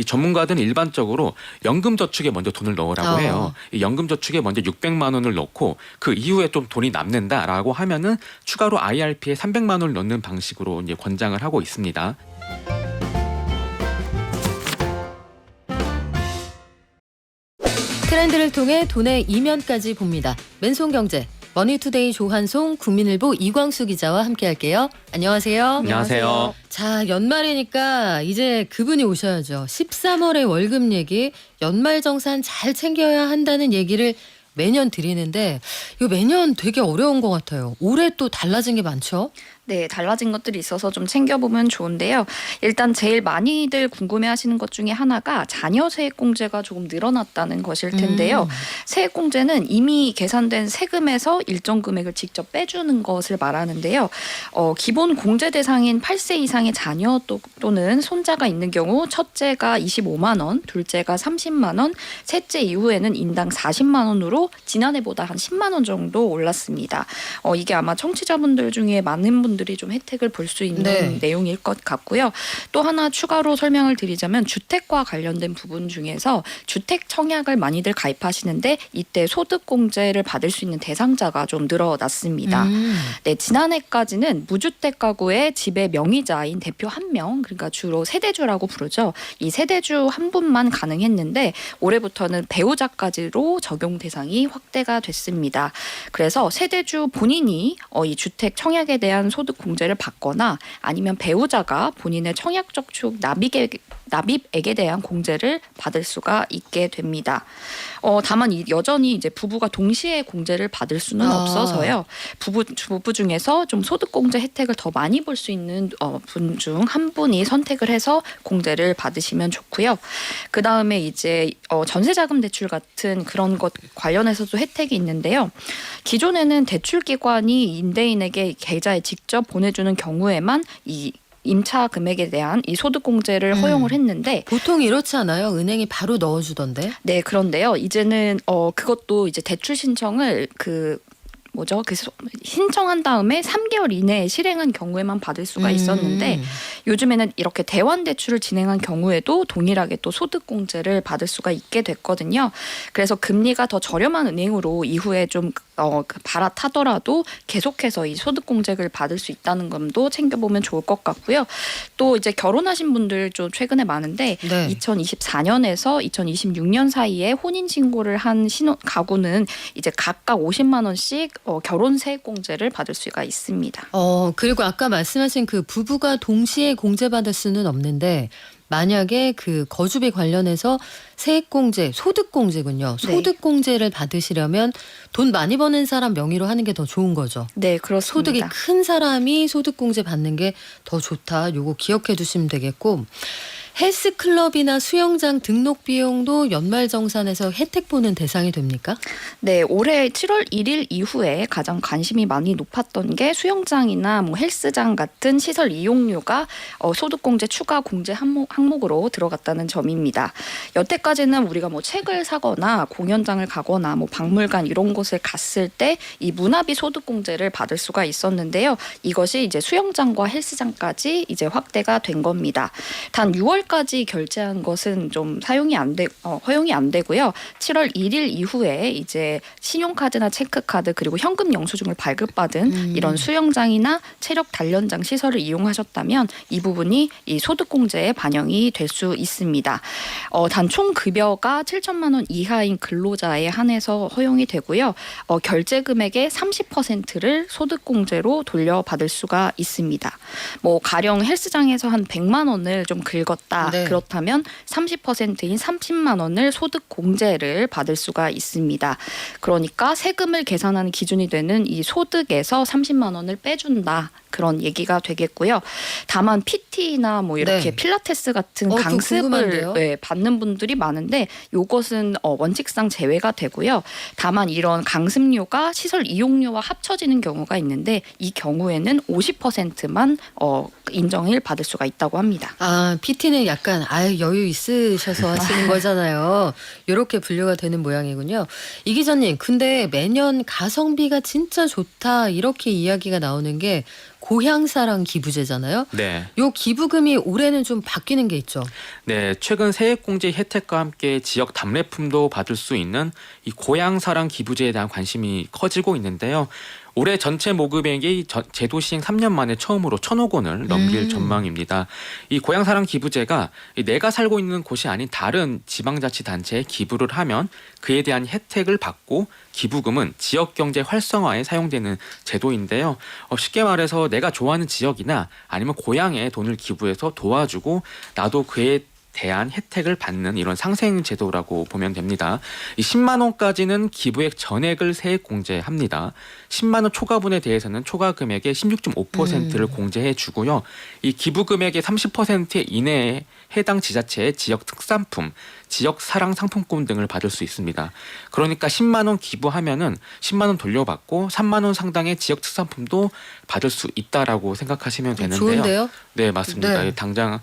이 전문가들은 일반적으로 연금 저축에 먼저 돈을 넣으라고 어. 해요. 이 연금 저축에 먼저 600만 원을 넣고 그 이후에 좀 돈이 남는다라고 하면은 추가로 IRP에 300만 원을 넣는 방식으로 이제 권장을 하고 있습니다. 트렌드를 통해 돈의 이면까지 봅니다. 맨손 경제 머니투데이 조한송 국민일보 이광수 기자와 함께할게요. 안녕하세요. 안녕하세요. 자 연말이니까 이제 그분이 오셔야죠. 13월의 월급 얘기 연말 정산 잘 챙겨야 한다는 얘기를 매년 드리는데 이거 매년 되게 어려운 것 같아요. 올해 또 달라진 게 많죠. 네, 달라진 것들이 있어서 좀 챙겨보면 좋은데요. 일단 제일 많이들 궁금해하시는 것 중에 하나가 자녀 세액공제가 조금 늘어났다는 것일 텐데요. 음. 세액공제는 이미 계산된 세금에서 일정 금액을 직접 빼주는 것을 말하는데요. 어, 기본 공제 대상인 8세 이상의 자녀 또, 또는 손자가 있는 경우 첫째가 25만 원, 둘째가 30만 원, 셋째 이후에는 인당 40만 원으로 지난해보다 한 10만 원 정도 올랐습니다. 어, 이게 아마 청취자분들 중에 많은 분 들이 좀 혜택을 볼 수 있는 네. 내용일 것 같고요. 또 하나 추가로 설명을 드리자면 주택과 관련된 부분 중에서 주택 청약을 많이들 가입하시는데 이때 소득공제를 받을 수 있는 대상자가 좀 늘어났습니다. 음. 네, 지난해까지는 무주택 가구의 집의 명의자인 대표 한 명, 그러니까 주로 세대주라고 부르죠. 이 세대주 한 분만 가능했는데 올해부터는 배우자까지로 적용 대상이 확대가 됐습니다. 그래서 세대주 본인이 어, 이 주택 청약에 대한 소득 공제를 받거나 아니면 배우자가 본인의 청약 저축 납입액 납입액에 대한 공제를 받을 수가 있게 됩니다. 어, 다만 이 여전히 이제 부부가 동시에 공제를 받을 수는 아. 없어서요. 부부 부부 중에서 좀 소득 공제 혜택을 더 많이 볼 수 있는 어, 분 중 한 분이 선택을 해서 공제를 받으시면 좋고요. 그 다음에 이제 어, 전세자금 대출 같은 그런 것 관련해서도 혜택이 있는데요. 기존에는 대출 기관이 임대인에게 계좌에 직접 보내주는 경우에만 이 임차 금액에 대한 이 소득 공제를 음. 허용을 했는데 보통 이렇지 않아요? 은행이 바로 넣어주던데. 네, 그런데요. 이제는 어 그것도 이제 대출 신청을 그 뭐죠? 그 소- 신청한 다음에 3개월 이내에 실행한 경우에만 받을 수가 있었는데 음. 요즘에는 이렇게 대환 대출을 진행한 경우에도 동일하게 또 소득 공제를 받을 수가 있게 됐거든요. 그래서 금리가 더 저렴한 은행으로 이후에 좀 어, 그 발아타더라도 계속해서 이 소득 공제를 받을 수 있다는 점도 챙겨보면 좋을 것 같고요. 또 이제 결혼하신 분들 좀 최근에 많은데 네. 2024년에서 2026년 사이에 혼인 신고를 한 신혼 가구는 이제 각각 50만 원씩 어, 결혼 세액 공제를 받을 수가 있습니다. 어, 그리고 아까 말씀하신 그 부부가 동시에 공제받을 수는 없는데 만약에 그 거주비 관련해서 세액공제, 소득공제군요. 네. 소득공제를 받으시려면 돈 많이 버는 사람 명의로 하는 게 더 좋은 거죠. 네, 그렇습니다. 소득이 큰 사람이 소득공제 받는 게 더 좋다. 요거 기억해 두시면 되겠고 헬스클럽이나 수영장 등록 비용도 연말정산에서 혜택 보는 대상이 됩니까? 네, 올해 7월 1일 이후에 가장 관심이 많이 높았던 게 수영장이나 뭐 헬스장 같은 시설 이용료가 어, 소득공제 추가 공제 항목, 항목으로 들어갔다는 점입니다. 여태까지는 우리가 뭐 책을 사거나 공연장을 가거나 뭐 박물관 이런 곳을 갔을 때 이 문화비 소득공제를 받을 수가 있었는데요. 이것이 이제 수영장과 헬스장까지 이제 확대가 된 겁니다. 단 6월 까지 결제한 것은 좀 사용이 안 돼, 어, 허용이 안 되고요. 7월 1일 이후에 이제 신용카드나 체크카드 그리고 현금 영수증을 발급받은 음. 이런 수영장이나 체력 단련장 시설을 이용하셨다면 이 부분이 이 소득공제에 반영이 될 수 있습니다. 어, 단 총 급여가 7천만 원 이하인 근로자에 한해서 허용이 되고요. 어, 결제 금액의 30%를 소득공제로 돌려받을 수가 있습니다. 뭐 가령 헬스장에서 한 100만 원을 좀 긁었다. 네. 그렇다면 30%인 30만 원을 소득 공제를 받을 수가 있습니다. 그러니까 세금을 계산하는 기준이 되는 이 소득에서 30만 원을 빼준다. 그런 얘기가 되겠고요. 다만 PT나 뭐 이렇게 네. 필라테스 같은 어, 그거 궁금한데요? 강습을 네, 받는 분들이 많은데 요것은 어, 원칙상 제외가 되고요. 다만 이런 강습료가 시설 이용료와 합쳐지는 경우가 있는데 이 경우에는 50%만 어, 인정을 받을 수가 있다고 합니다. 아, PT는 약간 아유 여유 있으셔서 하시는 거잖아요. 이렇게 분류가 되는 모양이군요. 이 기자님, 근데 매년 가성비가 진짜 좋다 이렇게 이야기가 나오는 게 고향사랑 기부제잖아요. 네. 요 기부금이 올해는 좀 바뀌는 게 있죠. 네, 최근 세액공제 혜택과 함께 지역 답례품도 받을 수 있는 이 고향사랑 기부제에 대한 관심이 커지고 있는데요. 올해 전체 모금액이 저- 제도 시행 3년 만에 처음으로 천억 원을 넘길 음. 전망입니다. 이 고향사랑 기부제가 이 내가 살고 있는 곳이 아닌 다른 지방자치단체에 기부를 하면 그에 대한 혜택을 받고 기부금은 지역 경제 활성화에 사용되는 제도인데요. 어, 쉽게 말해서 내가 좋아하는 지역이나 아니면 고향에 돈을 기부해서 도와주고 나도 그에 대한 혜택을 받는 이런 상생 제도라고 보면 됩니다. 이 10만 원까지는 기부액 전액을 세액 공제합니다. 10만 원 초과분에 대해서는 초과 금액의 16.5%를 음. 공제해 주고요. 이 기부 금액의 30% 이내에 해당 지자체의 지역 특산품, 지역 사랑 상품권 등을 받을 수 있습니다. 그러니까 10만 원 기부하면은 10만 원 돌려받고 3만 원 상당의 지역 특산품도 받을 수 있다라고 생각하시면 되는데요. 좋은데요? 네, 맞습니다. 네. 이 당장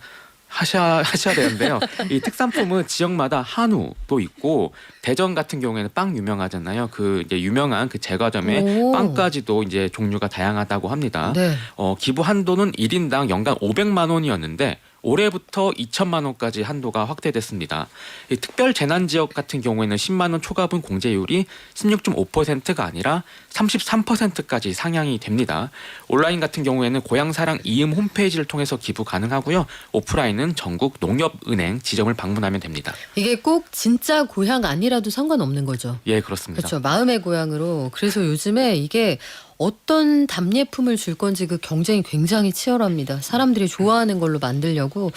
하셔야 하셔야 되는데요. 이 특산품은 지역마다 한우도 있고 대전 같은 경우에는 빵 유명하잖아요. 그 이제 유명한 그 제과점에 오. 빵까지도 이제 종류가 다양하다고 합니다. 네. 어, 기부 한도는 1인당 연간 500만 원이었는데 올해부터 2천만 원까지 한도가 확대됐습니다. 이 특별 재난 지역 같은 경우에는 10만 원 초과분 공제율이 16.5%가 아니라 33%까지 상향이 됩니다. 온라인 같은 경우에는 고향사랑 이음 홈페이지를 통해서 기부 가능하고요. 오프라인은 전국 농협은행 지점을 방문하면 됩니다. 이게 꼭 진짜 고향 아니라도 상관없는 거죠. 예, 그렇습니다. 그렇죠. 마음의 고향으로. 그래서 요즘에 이게 어떤 답례품을 줄 건지 그 경쟁이 굉장히 치열합니다. 사람들이 좋아하는 걸로 만들려고.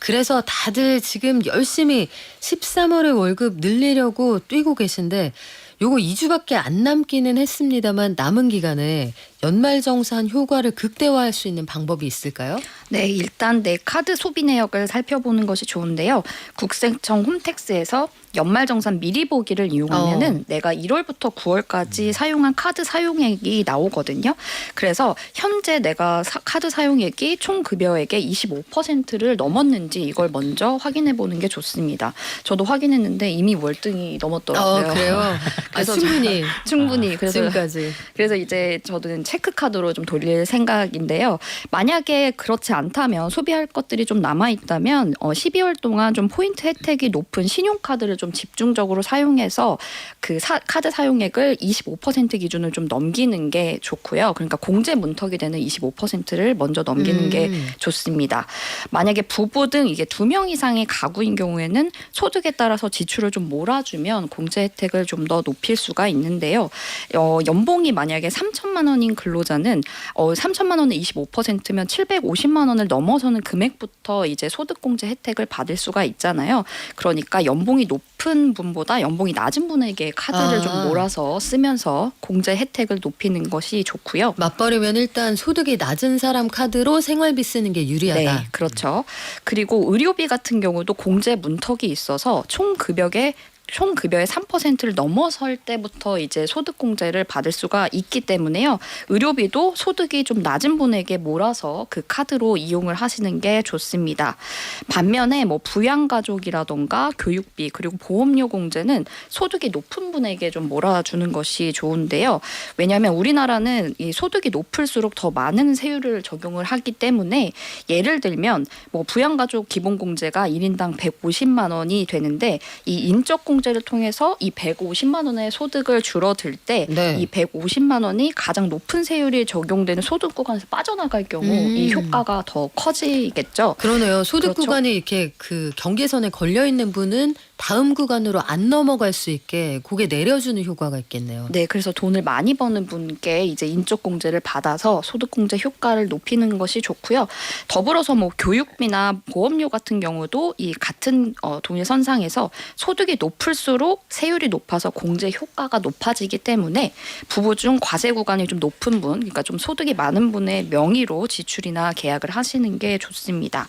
그래서 다들 지금 열심히 13월에 월급 늘리려고 뛰고 계신데 요거 2주밖에 안 남기는 했습니다만 남은 기간에 연말정산 효과를 극대화할 수 있는 방법이 있을까요? 네, 일단 내 카드 소비 내역을 살펴보는 것이 좋은데요. 국세청 홈택스에서 연말정산 미리 보기를 이용하면은 어. 내가 1월부터 9월까지 사용한 카드 사용액이 나오거든요. 그래서 현재 내가 사- 카드 사용액이 총 급여액의 25%를 넘었는지 이걸 먼저 확인해 보는 게 좋습니다. 저도 확인했는데 이미 월등히 넘었더라고요. 어, 그래요. 아, 그래서 충분히 충분히 그래서 지금까지. 그래서 이제 저는 체크 카드로 좀 돌릴 생각인데요. 만약에 그렇지 않다면 소비할 것들이 좀 남아 있다면 어 12월 동안 좀 포인트 혜택이 높은 신용 카드를 좀 집중적으로 사용해서 그 사- 카드 사용액을 25% 기준을 좀 넘기는 게 좋고요. 그러니까 공제 문턱이 되는 25%를 먼저 넘기는 게 음. 좋습니다. 만약에 부부 등 이게 두 명 이상의 가구인 경우에는 소득에 따라서 지출을 좀 몰아주면 공제 혜택을 좀 더 높일 수가 있는데요. 어, 연봉이 만약에 3천만 원인 근로자는 어, 3천만 원의 25%면 750만 원을 넘어서는 금액부터 이제 소득 공제 혜택을 받을 수가 있잖아요. 그러니까 연봉이 높은 분보다 연봉이 낮은 분에게 카드를 아. 좀 몰아서 쓰면서 공제 혜택을 높이는 것이 좋고요. 맞벌이면 일단 소득이 낮은 사람 카드로 생활비 쓰는 게 유리하다. 네, 그렇죠. 그리고 의료비 같은 경우도 공제 문턱이 있어서 총 급여의 총 급여의 3%를 넘어설 때부터 이제 소득 공제를 받을 수가 있기 때문에요. 의료비도 소득이 좀 낮은 분에게 몰아서 그 카드로 이용을 하시는 게 좋습니다. 반면에 뭐 부양 가족이라던가 교육비 그리고 보험료 공제는 소득이 높은 분에게 좀 몰아주는 것이 좋은데요. 왜냐하면 우리나라는 이 소득이 높을수록 더 많은 세율을 적용을 하기 때문에 예를 들면 뭐 부양 가족 기본 공제가 1인당 150만 원이 되는데 이 인적 공 제를 통해서 이 150만 원의 소득을 줄어들 때 이 네. 150만 원이 가장 높은 세율이 적용되는 소득 구간에서 빠져나갈 경우 음. 이 효과가 더 커지겠죠. 그러네요. 소득 그렇죠. 구간이 이렇게 그 경계선에 걸려 있는 분은 다음 구간으로 안 넘어갈 수 있게 고개 내려주는 효과가 있겠네요. 네, 그래서 돈을 많이 버는 분께 이제 인적 공제를 받아서 소득 공제 효과를 높이는 것이 좋고요. 더불어서 뭐 교육비나 보험료 같은 경우도 이 같은 어, 동일선상에서 소득이 높을수록 세율이 높아서 공제 효과가 높아지기 때문에 부부 중 과세 구간이 좀 높은 분, 그러니까 좀 소득이 많은 분의 명의로 지출이나 계약을 하시는 게 좋습니다.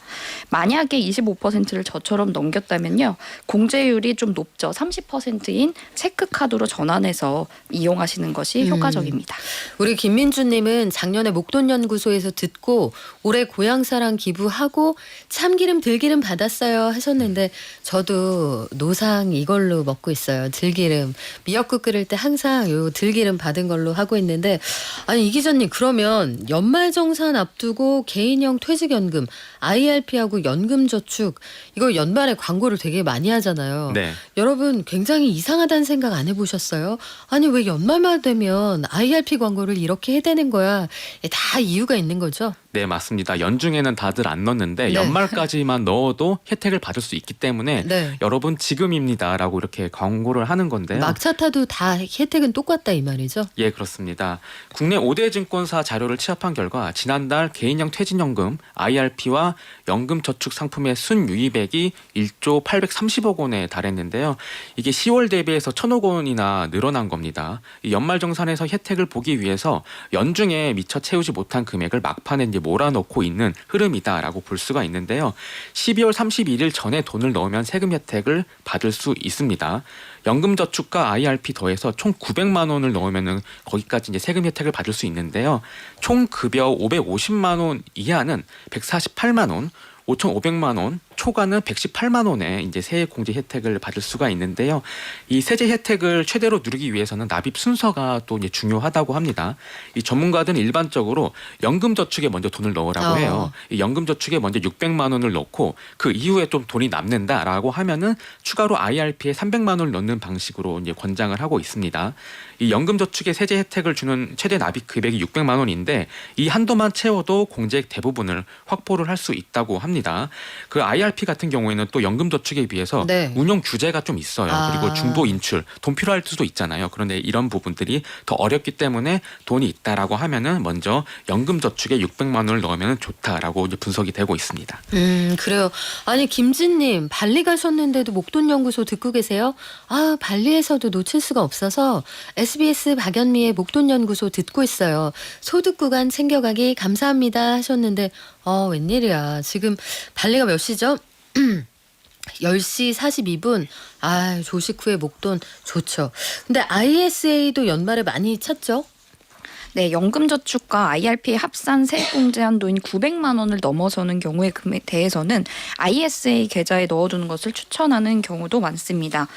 만약에 25%를 저처럼 넘겼다면요. 공제 율이 좀 높죠. 30%인 체크카드로 전환해서 이용하시는 것이 음. 효과적입니다. 우리 김민주님은 작년에 목돈 연구소에서 듣고 올해 고향사랑 기부하고 참기름 들기름 받았어요 하셨는데 저도 노상 이걸로 걸로 먹고 있어요. 들기름. 미역국 끓일 때 항상 요 들기름 받은 걸로 하고 있는데 아니 이 기자님 그러면 연말정산 앞두고 개인형 퇴직연금, IRP하고 연금저축 이거 연말에 광고를 되게 많이 하잖아요. 네. 여러분 굉장히 이상하다는 생각 안 해보셨어요? 아니 왜 연말만 되면 IRP 광고를 이렇게 해대는 거야? 이게 다 이유가 있는 거죠? 네, 맞습니다. 연중에는 다들 안 넣는데 네. 연말까지만 넣어도 혜택을 받을 수 있기 때문에 네. 여러분 지금입니다라고 이렇게 광고를 하는 건데요. 막차 타도 다 혜택은 똑같다 이 말이죠? 예, 그렇습니다. 국내 5대 증권사 자료를 취합한 결과 지난달 개인형 퇴직연금 IRP와 연금저축 상품의 순유입액이 1조 830억 원에 달했는데요. 이게 10월 대비해서 1천억 원이나 늘어난 겁니다. 이 연말정산에서 혜택을 보기 위해서 연중에 미처 채우지 못한 금액을 막판에 이제 몰아넣고 있는 흐름이다라고 볼 수가 있는데요. 12월 31일 전에 돈을 넣으면 세금 혜택을 받을 수 있습니다. 연금저축과 IRP 더해서 총 900만 원을 넣으면은 거기까지 이제 세금 혜택을 받을 수 있는데요. 총 급여 550만 원 이하는 148만 원, 5,500만 원, 초과는 118만 원의 이제 세액 공제 혜택을 받을 수가 있는데요. 이 세제 혜택을 최대로 누리기 위해서는 납입 순서가 또 이제 중요하다고 합니다. 이 전문가들은 일반적으로 연금 저축에 먼저 돈을 넣으라고 어. 해요. 이 연금 저축에 먼저 600만 원을 넣고 그 이후에 좀 돈이 남는다라고 하면은 추가로 IRP에 300만 원을 넣는 방식으로 이제 권장을 하고 있습니다. 이 연금 저축에 세제 혜택을 주는 최대 납입 금액이 600만 원인데 이 한도만 채워도 공제액 대부분을 확보를 할 수 있다고 합니다. 그 IRP 같은 경우에는 또 연금 저축에 비해서 네. 운용 규제가 좀 있어요. 아. 그리고 중도 인출, 돈 필요할 수도 있잖아요. 그런데 이런 부분들이 더 어렵기 때문에 돈이 있다라고 하면은 먼저 연금 저축에 600만 원을 넣으면 좋다라고 이제 분석이 되고 있습니다. 음, 그래요. 아니, 김진님, 발리 가셨는데도 목돈 연구소 듣고 계세요? 아, 발리에서도 놓칠 수가 없어서 SBS 박연미의 목돈 연구소 듣고 있어요. 소득 구간 챙겨가기 감사합니다 하셨는데, 어, 웬일이야. 지금 발리가 몇 시죠? 10시 42분. 아, 조식 후에 목돈 좋죠. 근데 ISA도 연말에 많이 찾죠? 네, 연금저축과 IRP의 합산 세액공제 한도인 900만 원을 넘어서는 경우에 대해서는 ISA 계좌에 넣어두는 것을 추천하는 경우도 많습니다.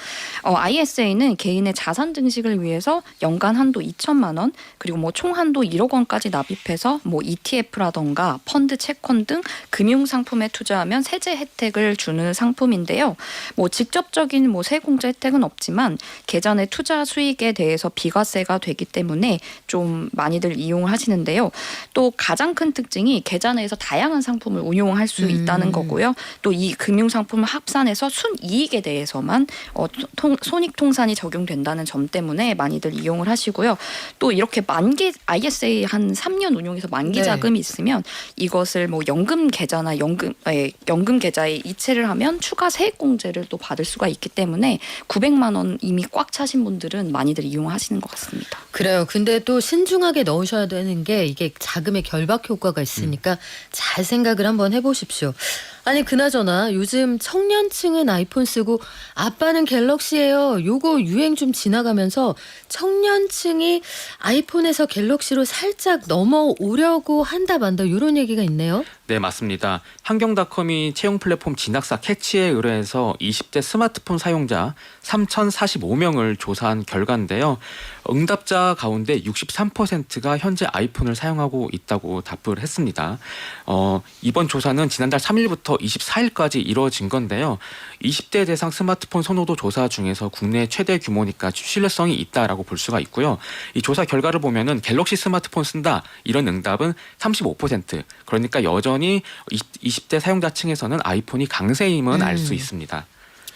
어, ISA는 개인의 자산 증식을 위해서 연간 한도 2천만 원 그리고 뭐 총 한도 1억 원까지 납입해서 뭐 ETF라던가 펀드 채권 등 금융 상품에 투자하면 세제 혜택을 주는 상품인데요. 뭐 직접적인 뭐 세공제 혜택은 없지만 계좌 내 투자 수익에 대해서 비과세가 되기 때문에 좀 많이 들 이용을 하시는데요. 또 가장 큰 특징이 계좌 내에서 다양한 상품을 운용할 수 음. 있다는 거고요. 또 이 금융 상품을 합산해서 순이익에 대해서만 어, 통, 손익 통산이 적용된다는 점 때문에 많이들 이용을 하시고요. 또 이렇게 만기 ISA 한 3년 운용해서 만기 네. 자금이 있으면 이것을 뭐 연금 계좌나 연금 에, 연금 계좌에 이체를 하면 추가 세액 공제를 또 받을 수가 있기 때문에 900만 원 이미 꽉 차신 분들은 많이들 이용하시는 것 같습니다. 그래요. 근데 또 신중하게 넣으셔야 되는 게 이게 자금의 결박 효과가 있으니까 잘 생각을 한번 해보십시오. 아니 그나저나 요즘 청년층은 아이폰 쓰고 아빠는 갤럭시예요. 요거 유행 좀 지나가면서 청년층이 아이폰에서 갤럭시로 살짝 넘어오려고 한다 만다 이런 얘기가 있네요. 네, 맞습니다. 환경닷컴이 채용 플랫폼 진학사 캐치에 의뢰해서 20대 스마트폰 사용자 3,045명을 조사한 결과인데요. 응답자 가운데 63%가 현재 아이폰을 사용하고 있다고 답을 했습니다. 어, 이번 조사는 지난달 3일부터 24일까지 이루어진 건데요. 20대 대상 스마트폰 선호도 조사 중에서 국내 최대 규모니까 신뢰성이 있다라고 볼 수가 있고요. 이 조사 결과를 보면은 갤럭시 스마트폰 쓴다 이런 응답은 35% 그러니까 여전히 20대 사용자층에서는 아이폰이 강세임은 알수 음. 있습니다.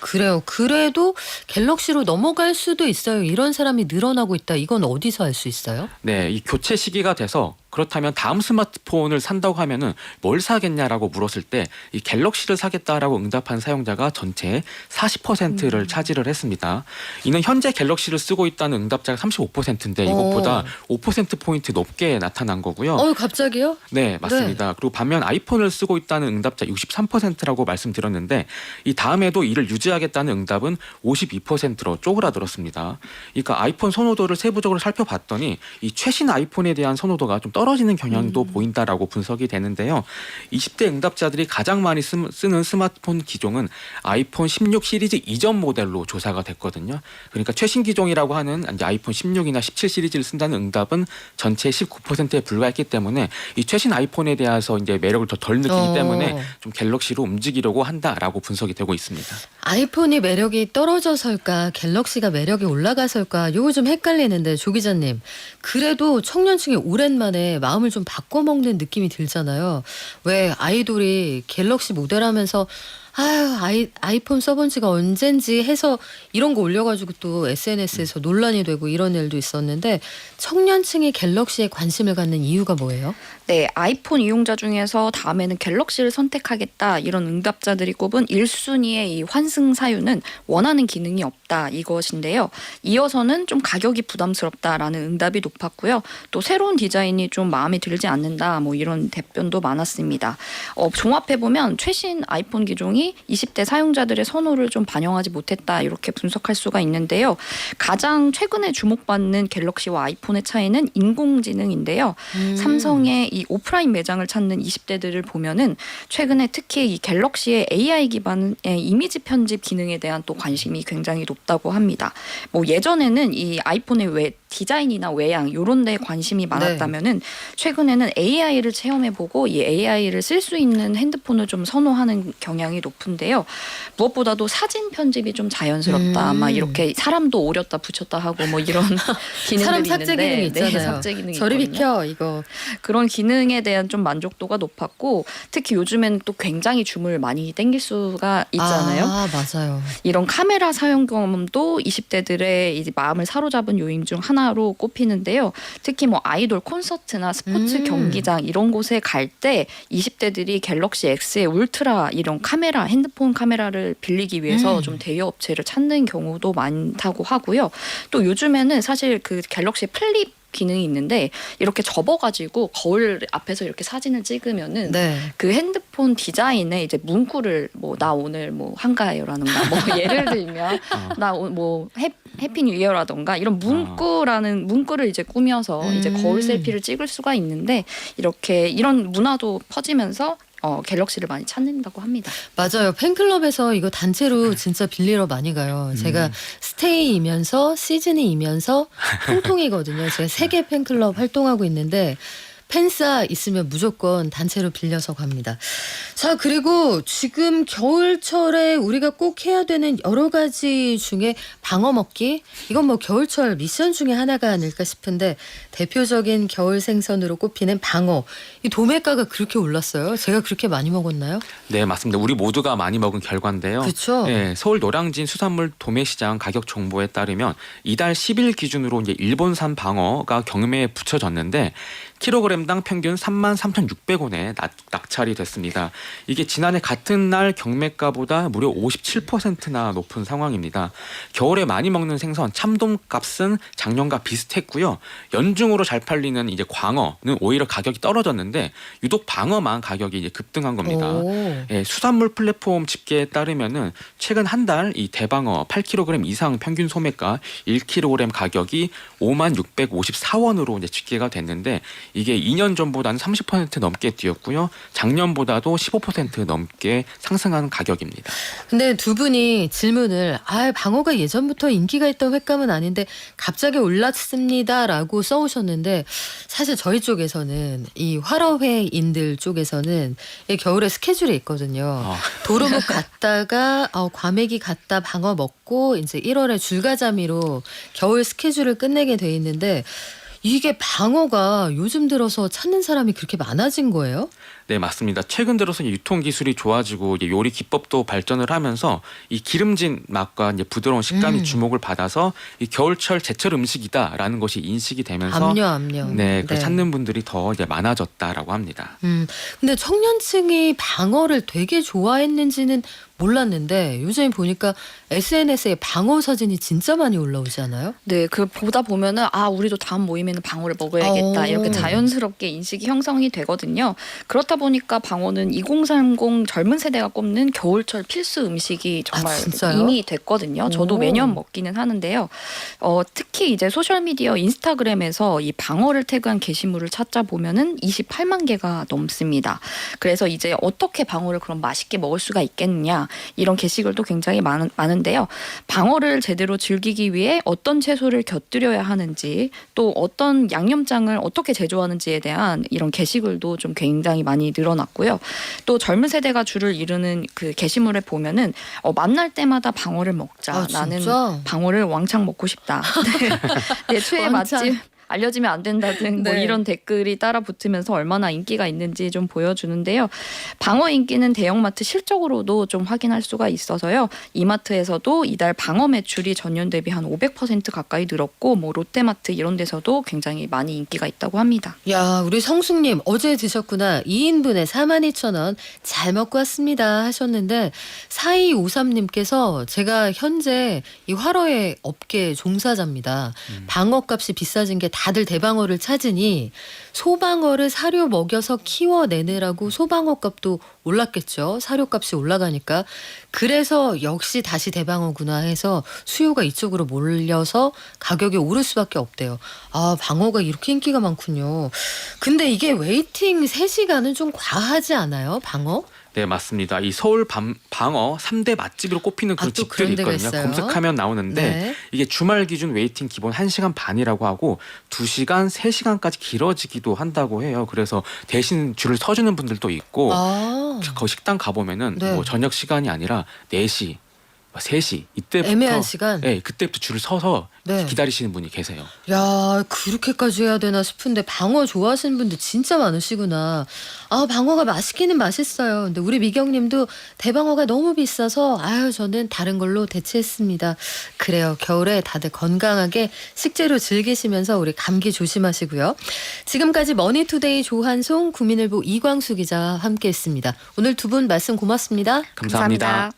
그래요. 그래도 갤럭시로 넘어갈 수도 있어요. 이런 사람이 늘어나고 있다. 이건 어디서 알 수 있어요? 네, 이 교체 시기가 돼서 그렇다면 다음 스마트폰을 산다고 하면은 뭘 사겠냐라고 물었을 때 이 갤럭시를 사겠다라고 응답한 사용자가 전체의 40%를 음. 차지를 했습니다. 이는 현재 갤럭시를 쓰고 있다는 응답자가 35%인데 이것보다 5% 포인트 높게 나타난 거고요. 어, 갑자기요? 네, 맞습니다. 그리고 반면 아이폰을 쓰고 있다는 응답자 63%라고 말씀드렸는데 이 다음에도 이를 유지하겠다는 응답은 52%로 쪼그라들었습니다. 그러니까 아이폰 선호도를 세부적으로 살펴봤더니 이 최신 아이폰에 대한 선호도가 좀 떨어 지는 경향도 음. 보인다라고 분석이 되는데요. 20대 응답자들이 가장 많이 쓰, 는 스마트폰 기종은 아이폰 16 시리즈 이전 모델로 조사가 됐거든요. 그러니까 최신 기종이라고 하는 아이폰 16이나 17 시리즈를 쓴다는 응답은 전체 19%에 불과했기 때문에 이 최신 아이폰에 대해서 이제 매력을 더 덜 느끼기 어. 때문에 좀 갤럭시로 움직이려고 한다라고 분석이 되고 있습니다. 아이폰이 매력이 떨어져설까 갤럭시가 매력이 올라가설까 요거 좀 헷갈리는데 조 기자님 그래도 청년층이 오랜만에 마음을 좀 바꿔먹는 느낌이 들잖아요 왜 아이돌이 갤럭시 모델 하면서 아유 아이, 아이폰 써본 지가 언젠지 해서 이런 거 올려가지고 또 SNS에서 논란이 되고 이런 일도 있었는데 청년층이 갤럭시에 관심을 갖는 이유가 뭐예요? 네, 아이폰 이용자 중에서 다음에는 갤럭시를 선택하겠다 이런 응답자들이 꼽은 1순위의 이 환승 사유는 원하는 기능이 없다 이것인데요. 이어서는 좀 가격이 부담스럽다라는 응답이 높았고요. 또 새로운 디자인이 좀 마음에 들지 않는다 뭐 이런 답변도 많았습니다. 어, 종합해 보면 최신 아이폰 기종이 20대 사용자들의 선호를 좀 반영하지 못했다 이렇게 분석할 수가 있는데요. 가장 최근에 주목받는 갤럭시와 아이폰의 차이는 인공지능인데요. 음. 삼성의 이 오프라인 매장을 찾는 20대들을 보면은 최근에 특히 이 갤럭시의 AI 기반의 이미지 편집 기능에 대한 또 관심이 굉장히 높다고 합니다. 뭐 예전에는 이 아이폰의 외 디자인이나 외양 요런 데 관심이 많았다면은 최근에는 AI를 체험해 보고 이 AI를 쓸 수 있는 핸드폰을 좀 선호하는 경향이 높은데요. 무엇보다도 사진 편집이 좀 자연스럽다. 음. 막 이렇게 사람도 오렸다 붙였다 하고 뭐 이런 기능들이 사람 삭제 있는데 기능 있잖아요. 네, 삭제 기능이 저리 있거든요. 비켜 이거 그런 기능에 대한 좀 만족도가 높았고 특히 요즘에는 또 굉장히 줌을 많이 땡길 수가 있잖아요. 아 맞아요. 이런 카메라 사용 경험도 20대들의 이제 마음을 사로잡은 요인 중 하나 로 꼽히는데요. 특히 뭐 아이돌 콘서트나 스포츠 음. 경기장 이런 곳에 갈 때 20대들이 갤럭시 X의 울트라 이런 카메라 핸드폰 카메라를 빌리기 위해서 음. 좀 대여 업체를 찾는 경우도 많다고 하고요. 또 요즘에는 사실 그 갤럭시 플립 기능이 있는데 이렇게 접어가지고 거울 앞에서 이렇게 사진을 찍으면은 네. 그 핸드폰 디자인에 이제 문구를 뭐 나 오늘 뭐 한가해요라든가 뭐 예를 들면 어. 나뭐 해피 뉴 이어라던가 이런 문구라는 문구를 이제 꾸며서 이제 음. 거울 셀피를 찍을 수가 있는데 이렇게 이런 문화도 퍼지면서 어, 갤럭시를 많이 찾는다고 합니다. 맞아요. 팬클럽에서 이거 단체로 진짜 빌리러 많이 가요. 제가 스테이이면서 시즈니이면서 통통이거든요. 제가 세계 팬클럽 활동하고 있는데 팬싸 있으면 무조건 단체로 빌려서 갑니다. 자, 그리고 지금 겨울철에 우리가 꼭 해야 되는 여러 가지 중에 방어 먹기? 이건 뭐 겨울철 미션 중에 하나가 아닐까 싶은데 대표적인 겨울 생선으로 꼽히는 방어. 이 도매가가 그렇게 올랐어요? 제가 그렇게 많이 먹었나요? 네, 맞습니다. 우리 모두가 많이 먹은 결과인데요. 그렇죠. 네, 서울 노량진 수산물 도매시장 가격 정보에 따르면 이달 10일 기준으로 이제 일본산 방어가 경매에 붙여졌는데 킬로그램당 평균 33,600원에 낙 찰이 됐습니다. 이게 지난해 같은 날 경매가보다 무려 57%나 높은 상황입니다. 겨울에 많이 먹는 생선 참돔값은 작년과 비슷했고요. 연중으로 잘 팔리는 이제 광어는 오히려 가격이 떨어졌는데 유독 방어만 가격이 이제 급등한 겁니다. 오. 예, 수산물 플랫폼 집계에 따르면은 최근 한 달 이 대방어 8kg 이상 평균 소매가 1kg 가격이 5만 654원으로 이제 집계가 됐는데 이게 2년 전보다는 30% 넘게 뛰었고요. 작년보다도 15% 넘게 상승한 가격입니다. 근데 두 분이 질문을 아 방어가 예전부터 인기가 있던 횟감은 아닌데 갑자기 올랐습니다라고 써 오셨는데 사실 저희 쪽에서는 이 활어회인들 쪽에서는 이 겨울에 스케줄이 있거든요. 어, 도루묵 갔다가 어, 과메기 갔다 방어 먹고 이제 1월에 줄가자미로 겨울 스케줄을 끝내게 돼 있는데 이게 방어가 요즘 들어서 찾는 사람이 그렇게 많아진 거예요? 네 맞습니다. 최근 들어서 유통 기술이 좋아지고 요리 기법도 발전을 하면서 이 기름진 맛과 이제 부드러운 식감이 음. 주목을 받아서 이 겨울철 제철 음식이다라는 것이 인식이 되면서 압류 압류. 네, 그 찾는 분들이 더 이제 많아졌다라고 합니다. 음, 근데 청년층이 방어를 되게 좋아했는지는 몰랐는데 요즘 보니까 SNS에 방어 사진이 진짜 많이 올라오지 않아요? 네, 그 보다 보면은 아 우리도 다음 모임에는 방어를 먹어야겠다 오. 이렇게 자연스럽게 인식이 형성이 되거든요. 그렇다 보니까 방어는 2030 젊은 세대가 꼽는 겨울철 필수 음식이 정말 아? 이미 됐거든요. 저도 오. 매년 먹기는 하는데요. 어, 특히 이제 소셜 미디어 인스타그램에서 이 방어를 태그한 게시물을 찾자 보면은 28만 개가 넘습니다. 그래서 이제 어떻게 방어를 그럼 맛있게 먹을 수가 있겠느냐 이런 게시글도 굉장히 많은, 많은데요. 방어를 제대로 즐기기 위해 어떤 채소를 곁들여야 하는지 또 어떤 양념장을 어떻게 제조하는지에 대한 이런 게시글도 좀 굉장히 많이 늘어났고요. 또 젊은 세대가 줄을 이루는 그 게시물에 보면은 어, 만날 때마다 방어를 먹자. 아, 나는 진짜? 방어를 왕창 먹고 싶다. 네. 내 최애 왕창. 맛집 알려지면 안 된다든 뭐 네. 이런 댓글이 따라 붙으면서 얼마나 인기가 있는지 좀 보여주는데요. 방어 인기는 대형마트 실적으로도 좀 확인할 수가 있어서요. 이마트에서도 이달 방어 매출이 전년 대비 한 500% 가까이 늘었고 뭐 롯데마트 이런 데서도 굉장히 많이 인기가 있다고 합니다. 야, 우리 성숙님 어제 드셨구나. 2인분에 42,000원 잘 먹고 왔습니다 하셨는데 4253님께서 제가 현재 이 화로의 업계 종사자입니다. 방어값이 비싸진 게다 들 대방어를 찾으니 소방어를 사료 먹여서 키워내느라고 소방어 값도 올랐겠죠. 사료 값이 올라가니까. 그래서 역시 다시 대방어구나 해서 수요가 이쪽으로 몰려서 가격이 오를 수밖에 없대요. 아, 방어가 이렇게 인기가 많군요. 근데 이게 웨이팅 3시간은 좀 과하지 않아요? 방어? 네, 맞습니다. 이 서울 밤, 방어 3대 맛집으로 꼽히는 아, 그런 또 집들이 데가 있거든요. 있어요? 검색하면 나오는데 네. 이게 주말 기준 웨이팅 기본 1시간 반이라고 하고 2시간, 3시간까지 길어지기도 한다고 해요. 그래서 대신 줄을 서주는 분들도 있고 아, 거 식당 가보면은 네. 뭐 저녁 시간이 아니라 4시, 3시 이때부터 애매한 시간? 네, 그때부터 줄을 서서 네. 기다리시는 분이 계세요. 야, 그렇게까지 해야 되나 싶은데 방어 좋아하시는 분들 진짜 많으시구나. 아, 방어가 맛있기는 맛있어요. 근데 우리 미경님도 대방어가 너무 비싸서 아유, 저는 다른 걸로 대체했습니다. 그래요. 겨울에 다들 건강하게 식재료 즐기시면서 우리 감기 조심하시고요. 지금까지 머니투데이 조한송, 국민일보 이광수 기자와 함께했습니다. 오늘 두 분 말씀 고맙습니다. 감사합니다.